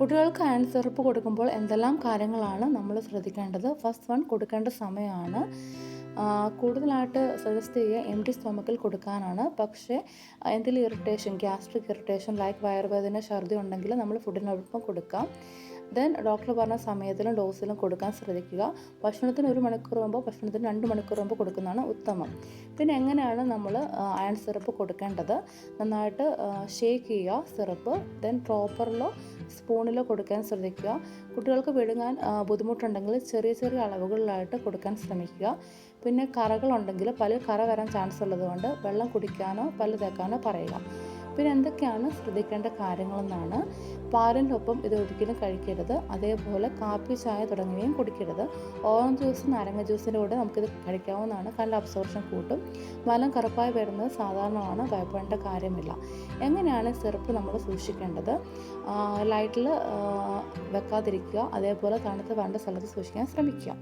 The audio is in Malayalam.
കുട്ടികൾക്ക് അയൺ സിറപ്പ് കൊടുക്കുമ്പോൾ എന്തെല്ലാം കാര്യങ്ങളാണ് നമ്മൾ ശ്രദ്ധിക്കേണ്ടത്? ഫസ്റ്റ് വൺ കൊടുക്കേണ്ട സമയമാണ്. കൂടുതലായിട്ട് സജസ്റ്റ് ചെയ്യുക എം ടി സ്റ്റൊമക്കിൽ കൊടുക്കാനാണ്. പക്ഷേ എന്തെങ്കിലും ഇറിറ്റേഷൻ ഗ്യാസ്ട്രിക് ഇറിറ്റേഷൻ ലൈക്ക് വയറുവേദന ഛർദി ഉണ്ടെങ്കിൽ നമ്മൾ ഫുഡിനൊപ്പം കൊടുക്കാം. ദെൻ ഡോക്ടർ പറഞ്ഞ സമയത്തിലും ഡോസിലും കൊടുക്കാൻ ശ്രദ്ധിക്കുക. ഭക്ഷണത്തിന് ഒരു മണിക്കൂർ മുമ്പോ ഭക്ഷണത്തിന് രണ്ട് മണിക്കൂർ മുമ്പ് കൊടുക്കുന്നതാണ് ഉത്തമം. പിന്നെ എങ്ങനെയാണ് നമ്മൾ അയൺ സിറപ്പ് കൊടുക്കേണ്ടത്? നന്നായിട്ട് ഷേക്ക് ചെയ്യുക സിറപ്പ് ദെൻ പ്രോപ്പറിലോ സ്പൂണിലോ കൊടുക്കാൻ ശ്രദ്ധിക്കുക. കുട്ടികൾക്ക് വിഴുങ്ങാൻ ബുദ്ധിമുട്ടുണ്ടെങ്കിൽ ചെറിയ ചെറിയ അളവുകളിലായിട്ട് കൊടുക്കാൻ ശ്രമിക്കുക. പിന്നെ കറകളുണ്ടെങ്കിൽ പല കറ വരാൻ ചാൻസ് ഉള്ളതുകൊണ്ട് വെള്ളം കുടിക്കാനോ പല്ല് തേക്കാനോ പറയുക. പിന്നെ എന്തൊക്കെയാണ് ശ്രദ്ധിക്കേണ്ട കാര്യങ്ങളെന്നാണ്. പാലിന്റെ ഒപ്പം ഇത് ഒരിക്കലും കഴിക്കരുത്. അതേപോലെ കാപ്പി ചായ തുടങ്ങിയവയും കുടിക്കരുത്. ഓറഞ്ച് ജ്യൂസ് നാരങ്ങ ജ്യൂസിന്റെ കൂടെ നമുക്കിത് കഴിക്കാവുന്നതാണ്. കണ്ട അബ്സോർഷൻ കൂട്ടും. മലം കറുപ്പായി വരുന്നത് സാധാരണമാണ്. ഭയപ്പെടേണ്ട കാര്യമില്ല. എങ്ങനെയാണ് സിറപ്പ് നമ്മൾ സൂക്ഷിക്കേണ്ടത്? ലൈറ്റിൽ വെക്കാതിരിക്കുക. അതേപോലെ തണുത്ത് വേണ്ട സ്ഥലത്ത് സൂക്ഷിക്കാൻ ശ്രമിക്കുക.